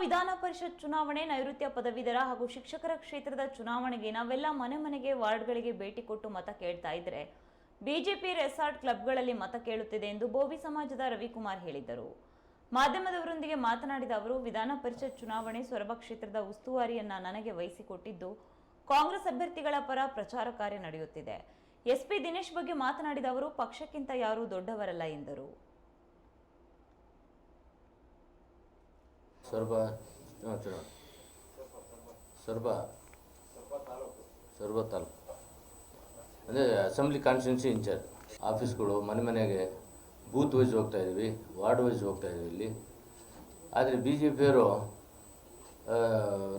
ವಿಧಾನ ಪರಿಷತ್ ಚುನಾವಣೆ ನೈಋತ್ಯ ಪದವೀಧರ ಹಾಗೂ ಶಿಕ್ಷಕರ ಕ್ಷೇತ್ರದ ಚುನಾವಣೆಗೆ ನಾವೆಲ್ಲ ಮನೆ ಮನೆಗೆ ವಾರ್ಡ್ಗಳಿಗೆ ಭೇಟಿ ಕೊಟ್ಟು ಮತ ಕೇಳ್ತಾ ಇದ್ರೆ ಬಿಜೆಪಿ ರೆಸಾರ್ಟ್ ಕ್ಲಬ್ಗಳಲ್ಲಿ ಮತ ಕೇಳುತ್ತಿದೆ ಎಂದು ಬೋವಿ ಸಮಾಜದ ರವಿಕುಮಾರ್ ಹೇಳಿದರು ಮಾಧ್ಯಮದವರೊಂದಿಗೆ ಮಾತನಾಡಿದ ಅವರು ವಿಧಾನ ಪರಿಷತ್ ಚುನಾವಣೆ ಸೊರಬ ಕ್ಷೇತ್ರದ ಉಸ್ತುವಾರಿಯನ್ನ ನನಗೆ ವಹಿಸಿಕೊಟ್ಟಿದ್ದು ಕಾಂಗ್ರೆಸ್ ಅಭ್ಯರ್ಥಿಗಳ ಪರ ಪ್ರಚಾರ ಕಾರ್ಯ ನಡೆಯುತ್ತಿದೆ. ಎಸ್ಪಿ ದಿನೇಶ್ ಬಗ್ಗೆ ಮಾತನಾಡಿದ ಅವರು, ಪಕ್ಷಕ್ಕಿಂತ ಯಾರೂ ದೊಡ್ಡವರಲ್ಲ ಎಂದರು. ಸೊರಬ ಸೊರಬ ಸೊರಬ ತಾಲೂಕು. ಅಂದರೆ ಅಸೆಂಬ್ಲಿ ಕಾನ್ಸ್ಟಿಟ್ಯೂನ್ಸಿ ಇನ್ಚಾರ್ಜ್. ಆಫೀಸ್ಗಳು, ಮನೆ ಮನೆಗೆ ಬೂತ್ ವೈಸ್ ಹೋಗ್ತಾ ಇದ್ದೀವಿ ವಾರ್ಡ್ ವೈಸ್ ಹೋಗ್ತಾ ಇದ್ದೀವಿ ಇಲ್ಲಿ. ಆದರೆ ಬಿ ಜೆ ಪಿಯವರು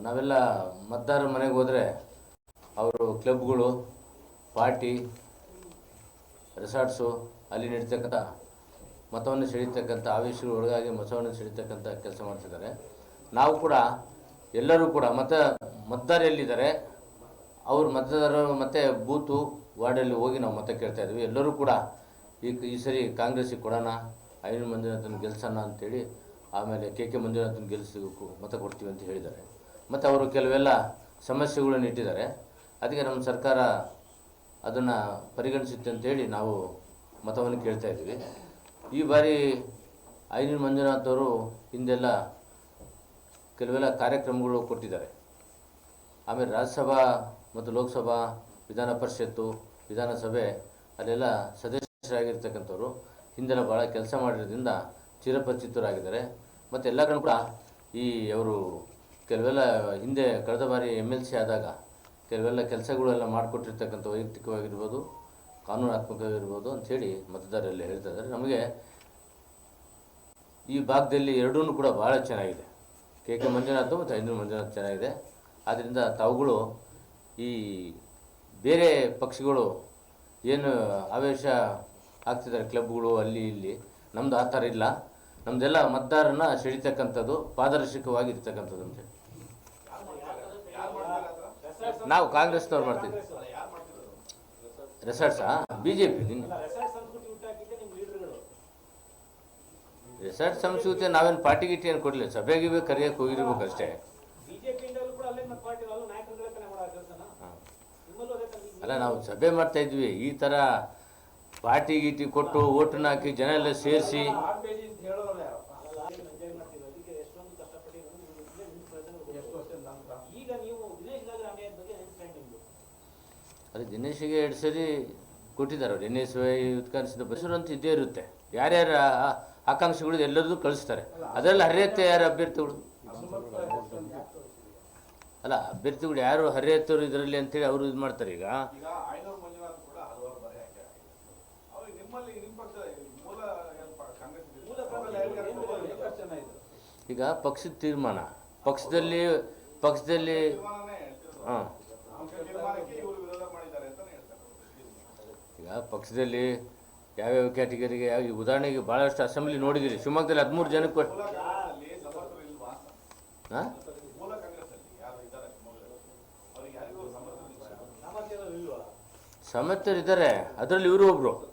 ನಾವೆಲ್ಲ ಮತದಾರರ ಮನೆಗೆ ಹೋದರೆ ಅವರು ಕ್ಲಬ್ಗಳು, ಪಾರ್ಟಿ, ರೆಸಾರ್ಟ್ಸು, ಅಲ್ಲಿ ನಡೀತಕ್ಕಂಥ ಮತವನ್ನು ಸೆಳೀತಕ್ಕಂಥ, ಆವೇಶಗಳು ಒಳಗಾಗಿ ಮತವನ್ನು ಸೆಳೀತಕ್ಕಂಥ ಕೆಲಸ ಮಾಡ್ತಿದ್ದಾರೆ. ನಾವು ಕೂಡ, ಎಲ್ಲರೂ ಕೂಡ ಮತ ಮತದಾರ ಎಲ್ಲಿದ್ದಾರೆ ಅವ್ರ ಮತದಾರರು ಮತ್ತು ಬೂತು ವಾರ್ಡಲ್ಲಿ ಹೋಗಿ ನಾವು ಮತ ಕೇಳ್ತಾ ಇದ್ವಿ. ಎಲ್ಲರೂ ಕೂಡ ಈ ಈ ಸರಿ ಕಾಂಗ್ರೆಸ್ಸಿಗೆ ಕೊಡೋಣ ಐನೂರು ಮಂಜುನಾಥನ ಗೆಲ್ಸೋಣ ಅಂತೇಳಿ ಆಮೇಲೆ ಕೆ ಕೆ ಮಂಜುನಾಥನ ಗೆಲ್ಲಿಸಬೇಕು ಮತ ಕೊಡ್ತೀವಿ ಅಂತ ಹೇಳಿದ್ದಾರೆ. ಮತ್ತು ಅವರು ಕೆಲವೆಲ್ಲ ಸಮಸ್ಯೆಗಳನ್ನು ಇಟ್ಟಿದ್ದಾರೆ. ಅದಕ್ಕೆ ನಮ್ಮ ಸರ್ಕಾರ ಅದನ್ನು ಪರಿಗಣಿಸುತ್ತೆ ಅಂತೇಳಿ ನಾವು ಮತವನ್ನು ಕೇಳ್ತಾ ಇದ್ದೀವಿ. ಈ ಬಾರಿ ಐನೂರು ಮಂಜುನಾಥ್ ಅವರು ಹಿಂದೆಲ್ಲ ಕೆಲವೆಲ್ಲ ಕಾರ್ಯಕ್ರಮಗಳು ಕೊಟ್ಟಿದ್ದಾರೆ. ಆಮೇಲೆ ರಾಜ್ಯಸಭಾ ಮತ್ತು ಲೋಕಸಭಾ ವಿಧಾನ ಪರಿಷತ್ತು, ವಿಧಾನಸಭೆ, ಅಲ್ಲೆಲ್ಲ ಸದಸ್ಯರಾಗಿರ್ತಕ್ಕಂಥವ್ರು ಹಿಂದೆಲ್ಲ ಭಾಳ ಕೆಲಸ ಮಾಡಿರೋದ್ರಿಂದ ಚಿರಪರಿಚಿತರಾಗಿದ್ದಾರೆ. ಮತ್ತು ಎಲ್ಲ ಕಡೆ ಕೂಡ ಈ ಅವರು ಕೆಲವೆಲ್ಲ ಹಿಂದೆ ಕಳೆದ ಬಾರಿ ಎಂ ಎಲ್ ಸಿ ಆದಾಗ ಕೆಲವೆಲ್ಲ ಕೆಲಸಗಳೆಲ್ಲ ಮಾಡಿಕೊಟ್ಟಿರ್ತಕ್ಕಂಥ ವೈಯಕ್ತಿಕವಾಗಿರ್ಬೋದು. ಕಾನೂನಾತ್ಮಕವಾಗಿರ್ಬೋದು ಅಂಥೇಳಿ ಮತದಾರರಲ್ಲಿ ಹೇಳ್ತಾ ಇದ್ದಾರೆ. ನಮಗೆ ಈ ಭಾಗದಲ್ಲಿ ಎರಡೂ ಕೂಡ ಭಾಳ ಚೆನ್ನಾಗಿದೆ. ಕೆ ಕೆ ಮಂಜುನಾಥ್ ಮತ್ತು ಐನೂರು ಮಂಜುನಾಥ್ ಚೆನ್ನಾಗಿದೆ. ಆದ್ದರಿಂದ ತಾವುಗಳು ಈ ಬೇರೆ ಪಕ್ಷಗಳು ಏನು ಆವೇಶ ಆಗ್ತಿದ್ದಾರೆ ಕ್ಲಬ್ಗಳು ಅಲ್ಲಿ ಇಲ್ಲಿ ನಮ್ಮದು ಆ ಥರ ಇಲ್ಲ. ನಮ್ಮದೆಲ್ಲ ಮತದಾರನ ಸೆಳಿತಕ್ಕಂಥದ್ದು, ಪಾರದರ್ಶಕವಾಗಿರ್ತಕ್ಕಂಥದ್ದು ಅಂತೇಳಿ ನಾವು ಕಾಂಗ್ರೆಸ್ನವ್ರು ಮಾಡ್ತಿದ್ವಿ ರೆಸಾರ್ಟ್ಸಾ ಬಿ ಜೆ ಪಿ ನಿನ್ನ ರೆಸಾರ್ಟ್ ಸಂಸ್ಕೃತಿ ನಾವೇನು ಪಾರ್ಟಿ ಗಿಟ್ಟಿ ಏನು ಕೊಡಲಿಲ್ಲ ಸಭೆಗೆ ಬೇಕು ಕರೆಯೋಕೆ ಹೋಗಿರ್ಬೇಕು ಅಷ್ಟೇ ಅಲ್ಲ ನಾವು ಸಭೆ ಮಾಡ್ತಾ ಇದ್ವಿ. ಈ ಥರ ಪಾರ್ಟಿ ಗೀಟಿ ಕೊಟ್ಟು ಓಟನ್ನ ಹಾಕಿ ಜನ ಎಲ್ಲ ಸೇರಿಸಿ ಎಂಜಾಯ್ ಮಾಡ್ತೀವಿ ಅದಕ್ಕೆ ಎಷ್ಟೊಂದು ಕಷ್ಟಪಟ್ಟಿರೋದು ನಿಮ್ಗೆ ಇಲ್ಲೇ ನಿಮ್ಮ ಪ್ರಯತ್ನಗಳು ಈಗ ನೀವು ದಿನೇಶ್ ನಾಗರ ಅನ್ಯಾಯದ ಬಗ್ಗೆ ಏನು ಫ್ರೆಂಡ್ ನಿಮ್ದು ಅದೇ ದಿನೇಶಿಗೆ ಎರಡು ಸರಿ ಕೊಟ್ಟಿದ್ದಾರೆ ಅವ್ರು. ಎನ್ ಎಸ್ ವೈ ಉತ್ಕರ್ಷದ ಬಸರು ಅಂತ ಇದ್ದೇ ಇರುತ್ತೆ. ಯಾರ್ಯಾರ ಆ- ಆಕಾಂಕ್ಷಿಗಳು ಎಲ್ಲರದ್ದು ಕಳಿಸ್ತಾರೆ. ಅದರಲ್ಲಿ ಹರಿಯತ್ತೆ ಯಾರು ಅಭ್ಯರ್ಥಿಗಳು? ಅಲ್ಲ ಅಭ್ಯರ್ಥಿಗಳು ಯಾರು ಹರಿಯತ್ತವರು ಇದರಲ್ಲಿ ಅಂತೇಳಿ ಅವರು ಇದು ಮಾಡ್ತಾರೆ ಈಗ. ಈಗ ಪಕ್ಷದ ತೀರ್ಮಾನ. ಪಕ್ಷದಲ್ಲಿ ಪಕ್ಷದಲ್ಲಿ ಬಾರಿ ಪಕ್ಷದಲ್ಲಿ ಯಾವ್ಯಾವ ಕ್ಯಾಟಗರಿಗೆ ಯಾವ ಉದಾಹರಣೆಗೆ ಭಾಳಷ್ಟು ಅಸೆಂಬ್ಲಿ ನೋಡಿದಿರಿ. ಶಿವಮೊಗ್ಗದಲ್ಲಿ ಹದಿಮೂರು ಜನಕ್ಕೆ ಹಾಂ ಮೂಲ ಯಾರು ಇದ್ದಾರೆ ಶಿವಮೊಗ್ಗದಲ್ಲಿ? ಅವ್ರಿಗೆ ಯಾರಿಗೂ ಸಮರ್ಥರು ಇಲ್ಲ ಸಾಮರ್ಥ್ಯ ಇಲ್ವಾ? ಸಮರ್ಥರು ಇದ್ದಾರೆ ಅದರಲ್ಲಿ ಇವರು ಒಬ್ರು.